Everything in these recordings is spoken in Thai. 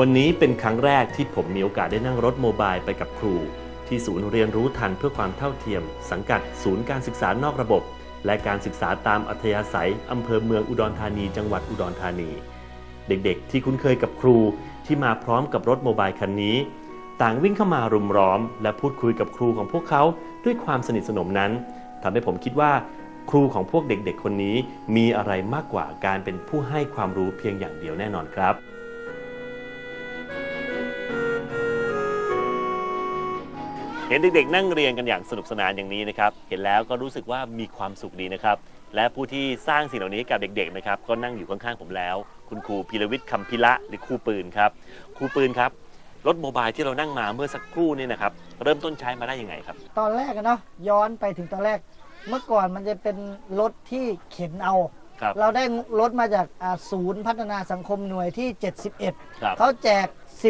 วันนี้เป็นครั้งแรกที่ผมมีโอกาสได้นั่งรถโมบายไปกับครู ที่ศูนย์เรียนรู้ทันเพื่อความเท่าเทียม สังกัดศูนย์การศึกษานอกระบบ และการศึกษาตามอัธยาศัยอำเภอเมืองอุดรธานี จังหวัดอุดรธานี เด็กๆ ที่คุ้นเคยกับครูที่มาพร้อมกับรถโมบายคันนี้ ต่างวิ่งเข้ามารุมล้อม และพูดคุยกับครูของพวกเขาด้วยความสนิทสนมนั้นทำให้ผมคิดว่า ครูของพวกเด็กๆ คนนี้มีอะไรมากกว่าการเป็นผู้ให้ความรู้เพียงอย่างเดียวแน่นอนครับ เห็นเด็กๆ นั่งเรียนกันอย่างสนุกสนานอย่างนี้นะครับ เห็นแล้วก็รู้สึกว่ามีความสุขดีนะครับ และผู้ที่สร้างสิ่งเหล่านี้ให้กับเด็กๆ นะครับ ก็นั่งอยู่ข้างๆ ผมแล้ว คุณครูพีรวิทย์คำพิละหรือครูปืนครับ ครูปืนครับ รถโมบายที่เรานั่งมาเมื่อสักครู่นี่นะครับ เริ่มต้นใช้มาได้ยังไงครับ ตอนแรกอะเนาะย้อนไปถึงตอนแรก เมื่อก่อนมันจะเป็นรถที่เข็นเอา ครับ เราได้รถมาจากอ่าศูนย์พัฒนาสังคมหน่วยที่ ครับ71 เขาแจก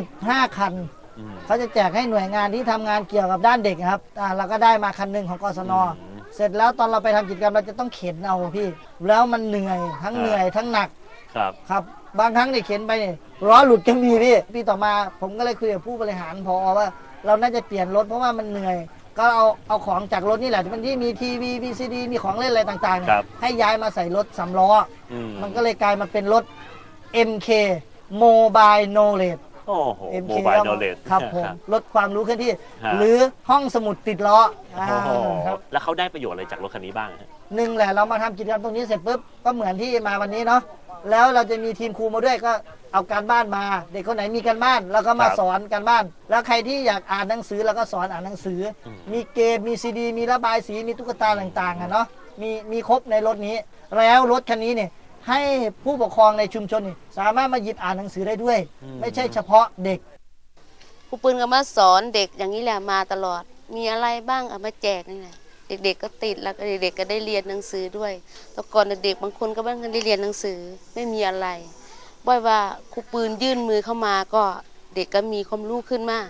15 คันอืม เขาจะแจกให้หน่วยงานที่ทำงานเกี่ยวกับด้านเด็กนะครับอ่าเราก็ได้มาคันหนึ่งของกศนอืมเสร็จแล้วตอนเราไปทำกิจกรรมเราจะต้องเข็นเอาพี่ แล้วมันเหนื่อยทั้งอ่าเหนื่อยทั้งหนักครับครับบางครั้งเนี่ยเข็นไปเนี่ยล้อหลุดก็มีพี่ปีต่อมาผมก็เลยคุยกับผู้บริหารพอว่า เราน่าจะเปลี่ยนรถเพราะว่ามันเหนื่อย ก็เอาเอาของจากรถนี่แหละที่มันที่มีทีวีวีซีดีมีของเล่นอะไรต่างๆเนี่ยครับให้ย้ายมาใส่รถสำล้ออืมมันก็เลยกลายมาเป็นรถ MK Mobile Knowledge โอ้โห MK โมบายโนเลดครับผมลดความรู้เคลื่อนที่ ฮะ หรือห้องสมุดติดล้ออ่าโอ้โหครับแล้วเขาได้ประโยชน์อะไรจากรถคันนี้บ้างฮะ หนึ่งแหละเรามาทำกิจกรรมตรงนี้เสร็จปุ๊บก็เหมือนที่มาวันนี้เนาะแล้วเราจะมีทีมครูมาด้วยก็เอาการบ้านมา เด็กคนไหนมีการบ้านเราก็มาครับสอนการบ้าน แล้วใครที่อยากอ่านหนังสือเราก็สอนอ่านหนังสืออม มีเกมมีซีดี มีระบายสีมีตุ๊กตาต่างๆอะเนาะมีมีครบในรถนี้ แล้วรถคันนี้เนี่ย ให้ผู้ปกครองในชุมชนนี่สามารถมาหยิบอ่านหนังสือได้ด้วย ไม่ใช่เฉพาะเด็กครูปืนก็มาสอนเด็กอย่างนี้แหละมาตลอด มีอะไรบ้างเอามาแจกนี่แหละเด็กๆก็ติดแล้วก็เด็กๆก็ได้เรียนหนังสือด้วยแต่ก่อนเด็กๆบางคนก็ไม่ได้เรียนหนังสือไม่มีอะไรบ่อยว่าครูปืนยื่นมือเข้ามาก็เด็กก็มีความรู้ขึ้นมาก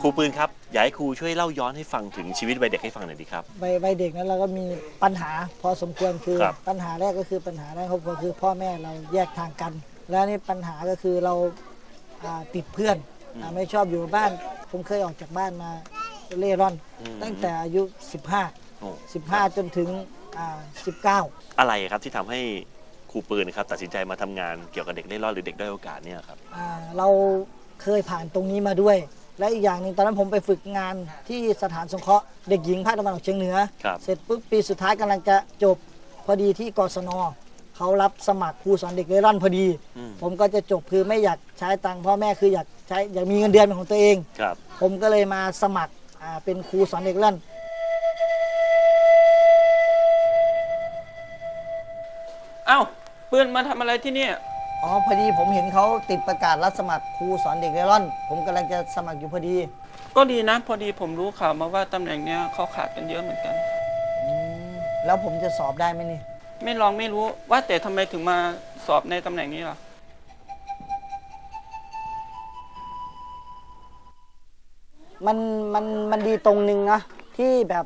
ครูปืนครับ อยากให้ครูช่วยเล่าย้อนให้ฟังถึงชีวิตวัยเด็กให้ฟังหน่อยดีครับ วัยวัยเด็กนั้นเราก็มีปัญหาพอสมควรคือครับ ปัญหาแรกก็คือปัญหาในครอบครัวคือพ่อแม่เราแยกทางกัน แล้วนี่ปัญหาก็คือเราอ่าติดเพื่อนอาไม่ชอบอยู่บ้าน ผมเคยออกจากบ้านมาเล่ร่อน อืม ตั้งแต่อายุ 15 โอ้15 จนถึงอ่า19 อะไรครับที่ทำให้ครูปืนนะครับตัดสินใจมาทำงานเกี่ยวกับเด็กเล่ร่อนหรือเด็กด้อยโอกาสเนี่ยครับ อ่าเราเคยผ่านตรงนี้มาด้วย และอีกอย่างหนึ่งตอนนั้นผมไปฝึกงานที่สถานสงเคราะห์เด็กหญิงภาคตะวันออกเฉียงเหนือ ครับ เสร็จปุ๊บปีสุดท้ายกำลังจะจบพอดีที่กศนเขารับสมัครครูสอนเด็กเร่ร่อนพอดี อืม ผมก็จะจบคือไม่อยากใช้ตังค์พ่อแม่คืออยากใช้อยากมีเงินเดือนเป็นของตัวเอง ครับ ผมก็เลยมาสมัครอ่าเป็นครูสอนเด็กเร่ร่อนเอ้าปืนมาทำอะไรที่เนี่ย อ๋อพอดีผมเห็นเขาติดประกาศรับสมัครครูสอนเด็กเร่ร่อน ผมกำลังจะสมัครอยู่พอดี ก็ดีนะ พอดีผมรู้ข่าวมาว่าตำแหน่งเนี้ยเขาขาดกันเยอะเหมือนกัน อืมแล้วผมจะสอบได้ไหมนี่ ไม่ลองไม่รู้ว่าแต่ทำไมถึงมาสอบในตำแหน่งนี้ล่ะ มันมันมันดีตรงหนึ่งนะที่แบบ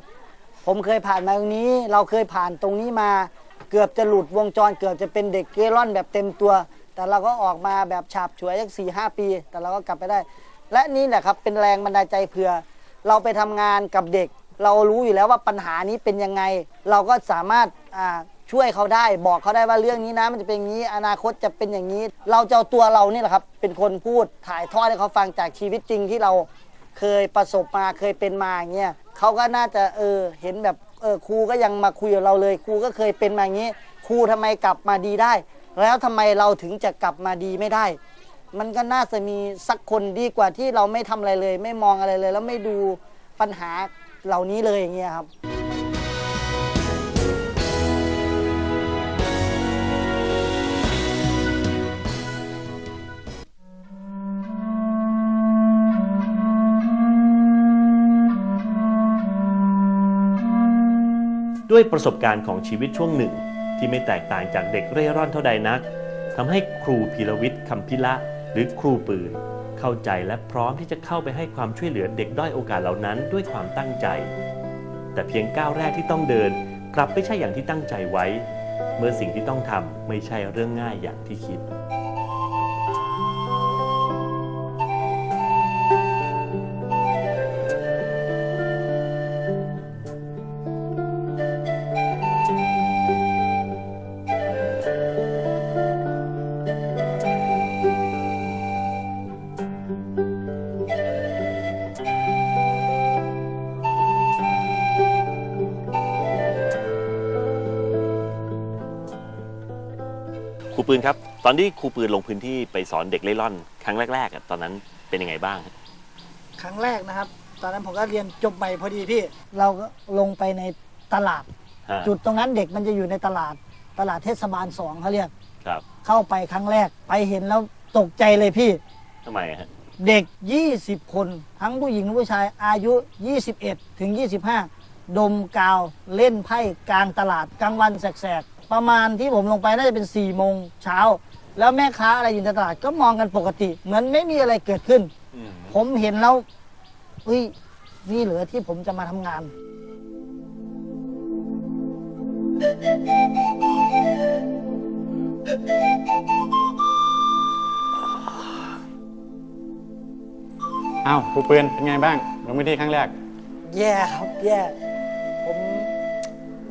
ผมเคยผ่านมาตรงนี้ เราเคยผ่านตรงนี้มา เกือบจะหลุดวงจร เกือบจะเป็นเด็กเกร่อนแบบเต็มตัว แต่เราก็ออกมาแบบฉาบฉวยสักสี่ห้าปี แต่เราก็กลับไปได้ และนี่แหละครับเป็นแรงบันดาลใจเผื่อ เราไปทำงานกับเด็ก เรารู้อยู่แล้วว่าปัญหานี้เป็นยังไง เราก็สามารถช่วยเขาได้บอกเขาได้ว่าเรื่องนี้นะมันจะเป็นอย่างนี้ อนาคตจะเป็นอย่างนี้ เราจะเอาตัวเรานี่แหละครับ เป็นคนพูดถ่ายทอดให้เขาฟังจากชีวิตจริงที่เราเคยประสบมาเคยเป็นมาอย่างเงี้ยเขาก็น่าจะเออเห็นแบบเออครูก็ยังมาคุยกับเราเลย ครูก็เคยเป็นมาอย่างนี้ ครูทำไมกลับมาดีได้ แล้วทำไมเราถึงจะกลับมาดีไม่ได้ มันก็น่าจะมีสักคนดีกว่าที่เราไม่ทำอะไรเลย ไม่มองอะไรเลย แล้วไม่ดูปัญหาเหล่านี้เลยอย่างเงี้ยครับด้วยประสบการณ์ของชีวิตช่วงหนึ่ง ที่ไม่แตกต่างจากเด็กเร่ร่อนเท่าใดนักทำให้ครูพีรวิทย์คำพิละหรือครูปืน เข้าใจและพร้อมที่จะเข้าไปให้ความช่วยเหลือเด็กด้อยโอกาสเหล่านั้นด้วยความตั้งใจ แต่เพียงก้าวแรกที่ต้องเดิน กลับไม่ใช่อย่างที่ตั้งใจไว้ เมื่อสิ่งที่ต้องทำไม่ใช่เรื่องง่ายอย่างที่คิด ตอนที่ครูปืนลงพื้นที่ไปสอนเด็กเล่ร่อน ครั้งแรกๆอะตอนนั้นเป็นยังไงบ้าง ครั้งแรกนะครับ ตอนนั้นผมก็เรียนจบใหม่พอดีพี่ เราก็ลงไปในตลาด ฮะจุดตรงนั้นเด็กมันจะอยู่ในตลาดตลาดเทศบาลสองเขาเรียก ครับเข้าไปครั้งแรกไปเห็นแล้วตกใจเลยพี่ ทำไมฮะเด็ก 20 คน ทั้งผู้หญิงและผู้ชายอายุ 21 ถึง 25 ดมกาวเล่นไพ่กลางตลาดกลางวันแสกๆ ประมาณที่ผมลงไปน่าจะเป็น 4 โมงเช้า แล้วแม่ค้าอะไรอยู่ในตลาดก็มองกันปกติ เหมือนไม่มีอะไรเกิดขึ้น ผมเห็นแล้วเฮ้ยนี่เหลือที่ผมจะมาทำงาน อ้าวครูปืนเป็นไงบ้างลงพื้นที่ครั้งแรก แย่ครับแย่ ผม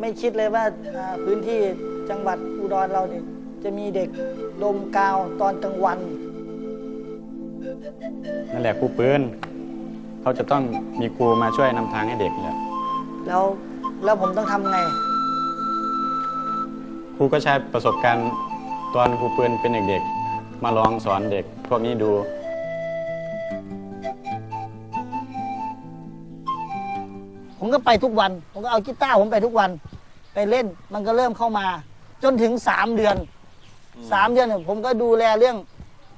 ไม่คิดเลยว่าอ่าพื้นที่จังหวัดอุดรเราเนี่ย จะมีเด็กดมกาวตอนกลางวัน นั่นแหละครูปืนเขาจะต้องมีครูมาช่วยนำทางให้เด็กแหละแล้วแล้วผมต้องทำไง ครูก็ใช้ประสบการณ์ตอนครูปืนเป็นเด็กๆ มาลองสอนเด็กพวกนี้ดูผมก็ไปทุกวัน ผมก็เอากีตาร์ผมไปทุกวัน ไปเล่น มันก็เริ่มเข้ามา จนถึงสามเดือน สามเดือนเนี่ยผมก็ดูแลเรื่อง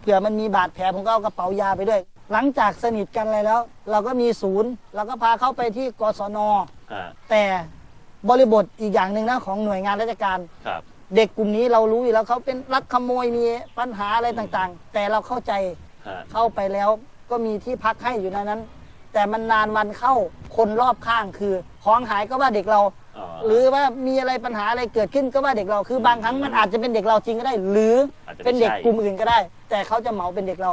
เผื่อมันมีบาดแผลผมก็เอากระเป๋ายาไปด้วย หลังจากสนิทกันอะไรแล้ว เราก็มีศูนย์เราก็พาเข้าไปที่กศนอ่าแต่บริบทอีกอย่างหนึ่งนะของหน่วยงานราชการ ครับ เด็กกลุ่มนี้เรารู้อยู่แล้วเขาเป็นลักขโมยมีปัญหาอะไรต่างๆ แต่เราเข้าใจฮะ เข้าไปแล้วก็มีที่พักให้อยู่ในนั้น แต่มันนานวันเข้าคนรอบข้างคือ ของหายก็ว่าเด็กเราอ๋อ หรือว่ามีอะไรปัญหาอะไรเกิดขึ้นก็ว่าเด็กเราคือบางครั้งมันอาจจะเป็นเด็กเราจริงก็ได้ หรืออาจจะไม่เป็นเด็กใช่กลุ่มอื่นก็ได้ แต่เขาจะเหมาเป็นเด็กเรา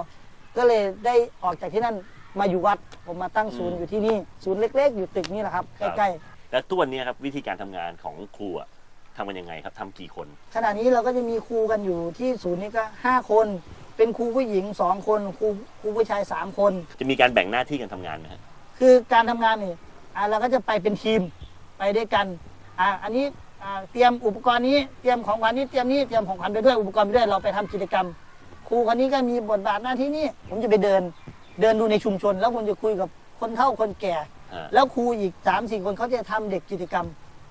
ก็เลยได้ออกจากที่นั่นมาอยู่วัดผมมาตั้งศูนย์อยู่ที่นี่ศูนย์เล็ก ๆ อยู่ตึกนี้แหละครับใกล้แล้วตัวนนี้ครับวิธีการทำงานของครูอะทำกันยังไงครับทำกี่คนๆขณะนี้เราก็จะมีครูกันอยู่ที่ศูนย์นี้ก็ห้าคน เป็นครูผู้หญิงสองคนครูครูผู้ชายสามคน จะมีการแบ่งหน้าที่กันทำงานไหมฮะคือการทำงานนี่อ่าเราก็จะไปเป็นทีม ไปด้วยกันอ่าอันนี้อ่าเตรียมอุปกรณ์นี้เตรียมของขวัญนี้เตรียมนี้เตรียมของขวัญไปด้วยอุปกรณ์ไปด้วยเราไปทำกิจกรรม ครูคนนี้ก็มีบทบาทหน้าที่นี้ผมจะไปเดินเดินดูในชุมชน แล้วผมจะคุยกับคนเฒ่าคนแก่ฮะแล้วครูอีกสามสี่คนเขาจะทำเด็กกิจกรรม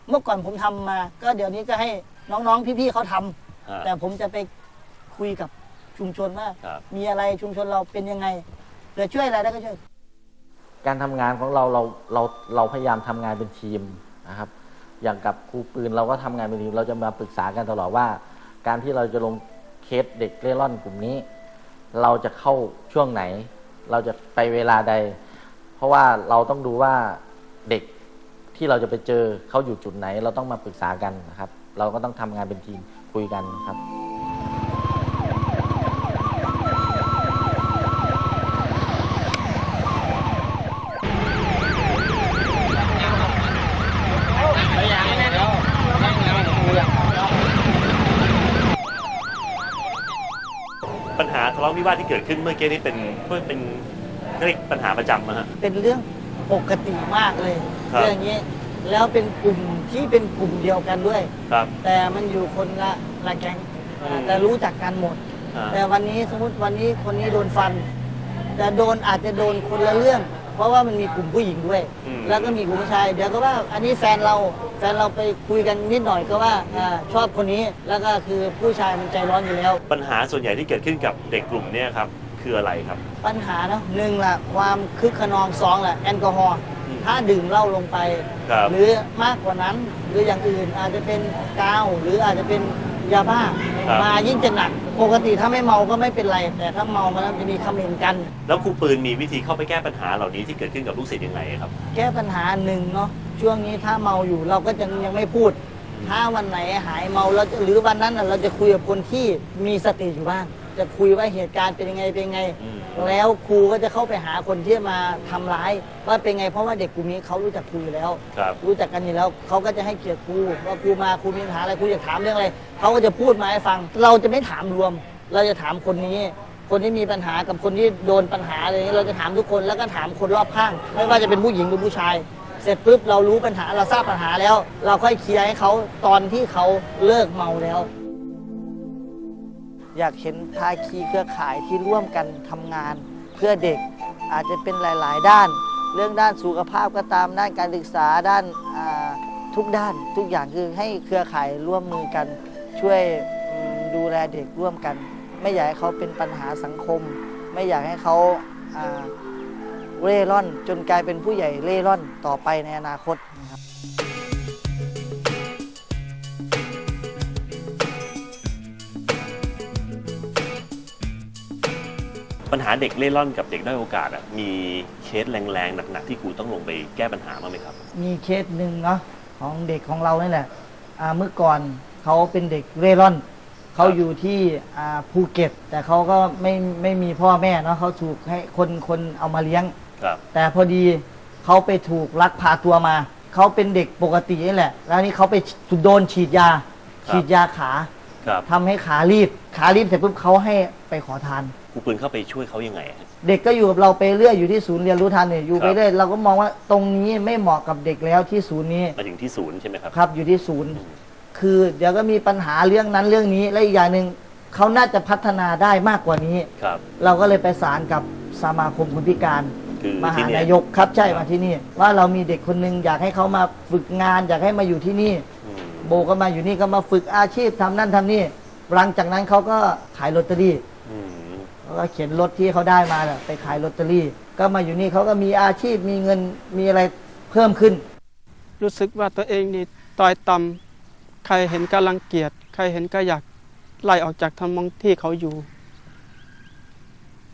เมื่อก่อนผมทำมา ก็เดี๋ยวนี้ก็ให้น้องๆพี่ๆเขาทำฮะแต่ผมจะไปคุยกับชุมชนว่าครับมีอะไรชุมชนเราเป็นยังไงเผื่อช่วยอะไรได้ก็ช่วยการทำงานของเราเราเราเราพยายามทำงานเป็นทีม นะครับ อย่างกับครูปืนเราก็ทำงานเป็นทีมเราจะมาปรึกษากันตลอดว่า การที่เราจะลงเคสเด็กเล่ร่อนกลุ่มนี้ เราจะเข้าช่วงไหน เราจะไปเวลาใด เพราะว่าเราต้องดูว่าเด็กที่เราจะไปเจอเขาอยู่จุดไหน เราต้องมาปรึกษากันนะครับ เราก็ต้องทำงานเป็นทีมคุยกันครับ ปัญหาทะเลาะวิวาทที่เกิดขึ้นเมื่อกี้นี้เป็นเพื่อเป็นเรียกปัญหาประจำนะฮะ เป็นเรื่องปกติมากเลยครับ เรื่องนี้แล้วเป็นกลุ่มที่เป็นกลุ่มเดียวกันด้วย ครับ แต่มันอยู่คนละละแก๊งอืม แต่รู้จักกันหมด อ่าแต่วันนี้สมมติวันนี้คนนี้โดนฟัน แต่โดนอาจจะโดนคนละเรื่อง เพราะว่ามันมีกลุ่มผู้หญิงด้วย อืมแล้วก็มีกลุ่มผู้ชาย เดี๋ยวก็ว่าอันนี้แฟนเรา แฟนเราไปคุยกันนิดหน่อยก็ว่าอ่าชอบคนนี้แล้วก็คือผู้ชายมันใจร้อนอยู่แล้ว ปัญหาส่วนใหญ่ที่เกิดขึ้นกับเด็กกลุ่มเนี้ครับคืออะไรครับ ปัญหาเนาะหนึ่งละความคึกขนองสองละแอลกอฮอล์อืมถ้าดื่มเหล้าลงไป ครับ หรือมากกว่านั้นหรืออย่างอื่นอาจจะเป็นกาวหรืออาจจะเป็น ยาบ้าครับ มายิ่งจะหนัก ปกติถ้าไม่เมาก็ไม่เป็นไร แต่ถ้าเมามันจะมีคำเห็นกัน แล้วครูปืนมีวิธีเข้าไปแก้ปัญหาเหล่านี้ที่เกิดขึ้นกับลูกศิษย์ยังไงครับ แก้ปัญหาหนึ่งเนาะช่วงนี้ถ้าเมาอยู่เราก็จะยังไม่พูด ถ้าวันไหนหายเมาเราจะหรือวันนั้นน่ะเราจะคุยกับคนที่มีสติอยู่บ้าง จะคุยว่าเหตุการณ์เป็นยังไงเป็นยังไง อืม แล้วครูก็จะเข้าไปหาคนที่มาทำร้าย ว่าเป็นไงเพราะว่าเด็กกลุ่มนี้เขารู้จักครูอยู่แล้ว ครับรู้จักกันอยู่แล้วเขาก็จะให้เกียรติครูว่าครูมาครูมีปัญหาอะไรครูอยากถามเรื่องอะไรเขาก็จะพูดมาให้ฟัง เราจะไม่ถามรวม เราจะถามคนนี้ คนที่มีปัญหากับคนที่โดนปัญหาอะไรอย่างนี้เราจะถามทุกคนแล้วก็ถามคนรอบข้าง ไม่ว่าจะเป็นผู้หญิงหรือผู้ชาย เสร็จปุ๊บเรารู้ปัญหาเราทราบปัญหาแล้ว เราค่อยเคลียร์ให้เขาตอนที่เขาเลิกเมาแล้ว อยากเห็นภาคีเครือข่ายที่ร่วมกันทำงานเพื่อเด็ก อาจจะเป็นหลาย ๆ ด้าน เรื่องด้านสุขภาพก็ตามด้านการศึกษาด้านทุกด้านทุกอย่างคือให้เครือข่ายร่วมมือกัน ช่วยดูแลเด็กร่วมกัน ไม่อยากให้เขาเป็นปัญหาสังคม ไม่อยากให้เขาาเร่ร่อน จนกลายเป็นผู้ใหญ่เร่ร่อนต่อไปในอนาคต ปัญหาเด็กเล่ร่อนกับเด็กด้อยโอกาสอะมีเคสแรงๆหนักๆที่ครูต้องลงไปแก้ปัญหาบ้างไหมครับ มีเคสหนึ่งเนาะของเด็กของเรานี่แหละอ่าเมื่อก่อนเขาเป็นเด็กเร่ร่อน เขาอยู่ที่อ่าภูเก็ต แต่เขาก็ไม่ไม่มีพ่อแม่เนาะเขาถูกให้คนคนเอามาเลี้ยง ครับ แต่พอดีเขาไปถูกลักพาตัวมา เขาเป็นเด็กปกตินี่แหละ แล้วนี่เขาไปโดนฉีดยาฉีดยาขาครับ ทำให้ขารีบ ขารีบเสร็จปุ๊บเขาให้ไปขอทาน ครูปืนเข้าไปช่วยเขายังไงฮะ เด็กก็อยู่กับเราไปเรื่อยอยู่ที่ศูนย์เรียนรู้ทันเนี่ยอยู่ไปครับ เรื่อยเราก็มองว่าตรงนี้ไม่เหมาะกับเด็กแล้วที่ศูนย์นี้มาถึงที่ศูนย์ใช่ไหมครับ ครับอยู่ที่ศูนย์ คือเดี๋ยวก็มีปัญหาเรื่องนั้นเรื่องนี้และอีกอย่างหนึ่งเขาน่าจะพัฒนาได้มากกว่านี้ ครับ เราก็เลยไปสารกับสมาคมคนพิการคือมาที่หาเนี่ยนายกครับใช่มาที่นี่ ว่าเรามีเด็กคนหนึงอยากให้เขามาฝึกงาน อยากให้มาอยู่ที่นี่ อืมโบก็มาอยู่นี่ก็มาฝึกอาชีพทำนั่นทำนี่หลังจากนั้นเขาก็ขายลอตเตอรี่อืม เขาก็เขียนรถที่เขาได้มาน่ะไปขายลอตเตอรี่ ก็มาอยู่นี่เขาก็มีอาชีพมีเงินมีอะไรเพิ่มขึ้น รู้สึกว่าตัวเองนี่ต่อยต่ำใครเห็นก็รังเกียจใครเห็นก็อยากไล่ออกจากทำมองที่เขาอยู่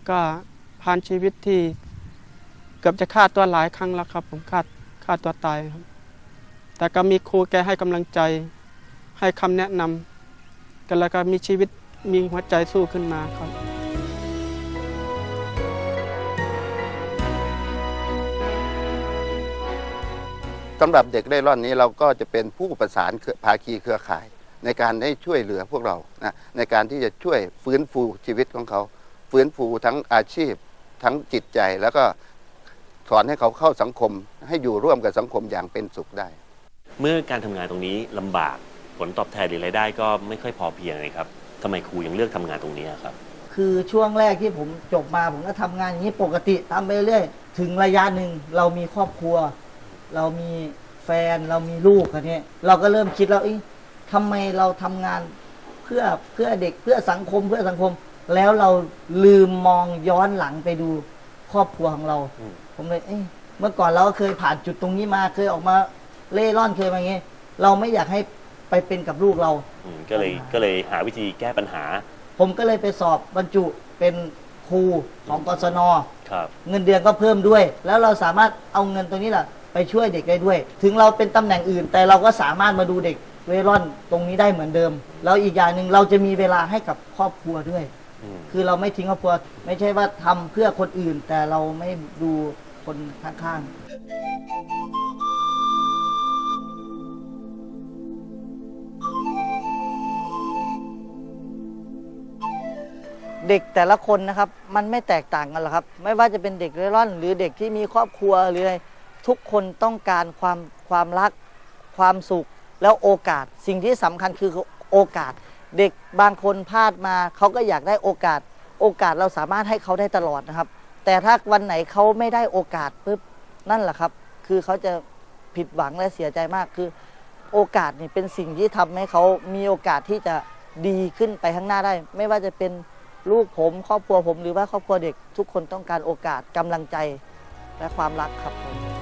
ก็ผ่านชีวิตที่เกือบจะฆ่าตัวหลายครั้งแล้วครับ ผมฆ่าฆ่าตัวตายครับ แต่ก็มีครูแกให้กำลังใจ ให้คำแนะนำกันแล้วก็มีชีวิตมีหัวใจสู้ขึ้นมาครับ สำหรับเด็กเร่ร่อนนี้เราก็จะเป็นผู้ประสานเครือภาคีเครือข่าย ในการให้ช่วยเหลือพวกเรานะในการที่จะช่วยฟื้นฟูชีวิตของเขา ฟื้นฟูทั้งอาชีพ ทั้งจิตใจแล้วก็สอนให้เขาเข้าสังคม ให้อยู่ร่วมกับสังคมอย่างเป็นสุขได้ เมื่อการทำงานตรงนี้ลำบากผลตอบแทนหรือรายได้ก็ไม่ค่อยพอเพียงเลยครับทำไมครูยังเลือกทำงานตรงนี้ครับ คือช่วงแรกที่ผมจบมาผมก็ทำงานอย่างนี้ปกติทำไปเรื่อยถึงระยะหนึ่งเรามีครอบครัว เรามีแฟนเรามีลูกอันนี้เราก็เริ่มคิดแล้วเอ๊ะทำไมเราทำงานเพื่อเพื่อเด็กเพื่อสังคมเพื่อสังคม แล้วเราลืมมองย้อนหลังไปดูครอบครัวของเราอืมผมเลยเอ๊ะเมื่อก่อนเราก็เคยผ่านจุดตรงนี้มาเคยออกมาเล่ร่อนเคยมาอย่างนี้เราไม่อยากให้ไปเป็นกับลูกเราอืมก็เลยก็เลยหาวิธีแก้ปัญหา ผมก็เลยไปสอบบรรจุเป็นครูของกศนครับเงินเดือนก็เพิ่มด้วย แล้วเราสามารถเอาเงินตรงนี้แหละ ไปช่วยเด็กได้ด้วย ถึงเราเป็นตำแหน่งอื่น แต่เราก็สามารถมาดูเด็กเวร่อนตรงนี้ได้เหมือนเดิม แล้วอีกอย่างหนึ่งเราจะมีเวลาให้กับครอบครัวด้วยอืมคือเราไม่ทิ้งครอบครัว ไม่ใช่ว่าทำเพื่อคนอื่น แต่เราไม่ดูคนข้างๆ เด็กแต่ละคนนะครับ มันไม่แตกต่างกันหรอกครับ ไม่ว่าจะเป็นเด็กเร่ร่อน หรือเด็กที่มีครอบครัวหรืออะไร ทุกคนต้องการความความรักความสุขแล้วโอกาส สิ่งที่สำคัญคือโอกาส เด็กบางคนพลาดมาเขาก็อยากได้โอกาส โอกาสเราสามารถให้เขาได้ตลอดนะครับ แต่ถ้าวันไหนเขาไม่ได้โอกาสปุ๊บนั่นแหละครับ คือเขาจะผิดหวังและเสียใจมากคือ โอกาสนี่เป็นสิ่งที่ทำให้เขามีโอกาสที่จะดีขึ้นไปข้างหน้าได้ ไม่ว่าจะเป็นลูกผมครอบครัวผมหรือว่าครอบครัวเด็กทุกคนต้องการโอกาสกำลังใจและความรักครับผม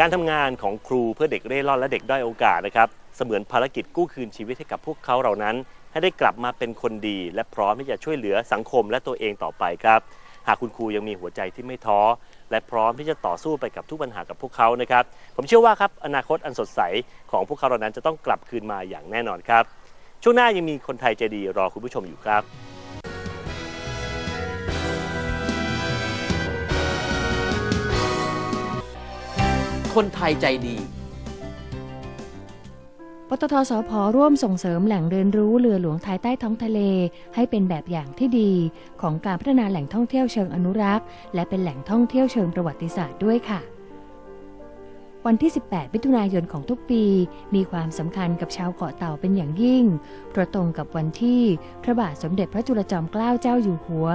การทำงานของครูเพื่อเด็กเร่ร่อนและเด็กด้อยโอกาสนะครับ เสมือนภารกิจกู้คืนชีวิตให้กับพวกเขาเหล่านั้น ให้ได้กลับมาเป็นคนดี และพร้อมที่จะช่วยเหลือสังคมและตัวเองต่อไปครับ หากคุณครูยังมีหัวใจที่ไม่ท้อ และพร้อมที่จะต่อสู้ไปกับทุกปัญหากับพวกเขานะครับ ผมเชื่อว่าครับอนาคตอันสดใสของพวกเขาเหล่านั้นจะต้องกลับคืนมาอย่างแน่นอนครับ ช่วงหน้ายังมีคนไทยใจดีรอคุณผู้ชมอยู่ครับ คนไทยใจดีปตทสพร่วมส่งเสริมแหล่งเรียนรู้เรือหลวงไทยใต้ท้องทะเล ให้เป็นแบบอย่างที่ดี ของการพัฒนาแหล่งท่องเที่ยวเชิงอนุรักษ์ และเป็นแหล่งท่องเที่ยวเชิงประวัติศาสตร์ด้วยค่ะ วันที่ 18 มิถุนายนของทุกปี มีความสำคัญกับชาวเกาะเต่าเป็นอย่างยิ่งเพราะตรงกับวันที่ พระบาทสมเด็จพระจุลจอมเกล้าเจ้าอยู่หัว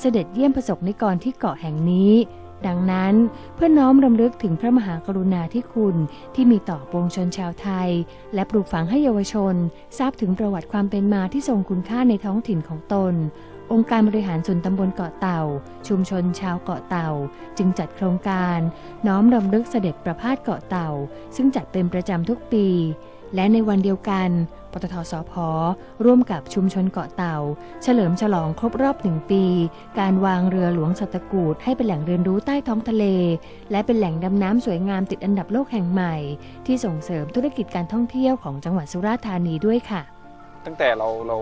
เสด็จเยี่ยมประสบนิกรที่เกาะแห่งนี้ ดังนั้นเพื่อน้อมรำลึกถึงพระมหากรุณาธิคุณที่มีต่อปวงชนชาวไทย และปลูกฝังให้เยาวชน ทราบถึงประวัติความเป็นมาที่ทรงคุณค่าในท้องถิ่นของตน องค์การบริหารส่วนตำบลเกาะเต่า ชุมชนชาวเกาะเต่า จึงจัดโครงการ น้อมรำลึกเสด็จประพาสเกาะเต่า ซึ่งจัดเป็นประจำทุกปี และในวันเดียวกัน ปตทสพร่วมกับชุมชนเกาะเต่า เฉลิมฉลองครบรอบหนึ่งปี การวางเรือหลวงสัตกูดให้เป็นแหล่งเรียนรู้ใต้ท้องทะเล และเป็นแหล่งดำน้ำสวยงามติดอันดับโลกแห่งใหม่ ที่ส่งเสริมธุรกิจการท่องเที่ยวของจังหวัดสุราษฎร์ธานีด้วยค่ะ ตั้งแต่เราเรา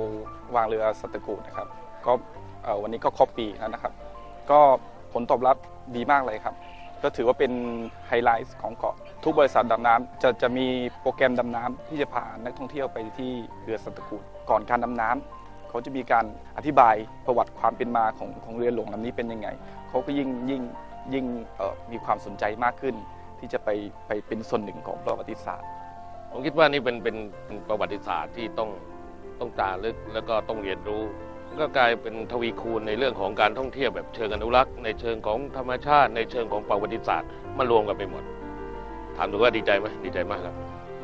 วางเรือสัตกูดนะครับ ก็วันนี้ก็ครบปีแล้วนะครับ ก็ผลตอบรับดีมากเลยครับ ก็ถือว่าเป็นไฮไลท์ของเกาะ ทุกบริษัทดำน้ำจะจะมีโปรแกรมดำน้ำที่จะพานักท่องเที่ยวไปที่เรือสัตกูดก่อนการดำน้ำเขาจะมีการอธิบายประวัติความเป็นมาของของเรือหลวงลำนี้เป็นยังไงเขาก็ยิ่งยิ่งยิ่งมีความสนใจมากขึ้น ที่จะไปไปเป็นส่วนหนึ่งของประวัติศาสตร์ ผมคิดว่านี่เป็นเป็นเป็นประวัติศาสตร์ที่ต้องต้องจารึกแล้วก็ต้องเรียนรู้ ก็กลายเป็นทวีคูณในเรื่องของการท่องเที่ยวแบบเชิงอนุรักษ์ ในเชิงของธรรมชาติ ในเชิงของประวัติศาสตร์มารวมกันไปหมด ถามดูว่าดีใจไหมดีใจมากครับ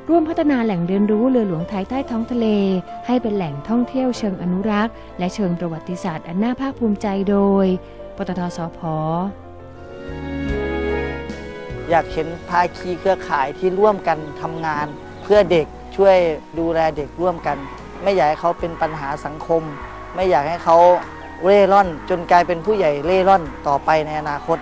ร่วมพัฒนาแหล่งเรียนรู้เรือหลวงไทยใต้ท้องทะเล ให้เป็นแหล่งท่องเที่ยวเชิงอนุรักษ์ และเชิงประวัติศาสตร์อันน่าภาคภูมิใจโดย ปตทสพอยากเห็นภาคีเครือข่ายที่ร่วมกันทำงาน เพื่อเด็กช่วยดูแลเด็กร่วมกัน ไม่อยากให้เขาเป็นปัญหาสังคม ไม่อยากให้เขาเร่ร่อน จนกลายเป็นผู้ใหญ่เร่ร่อนต่อไปในอนาคต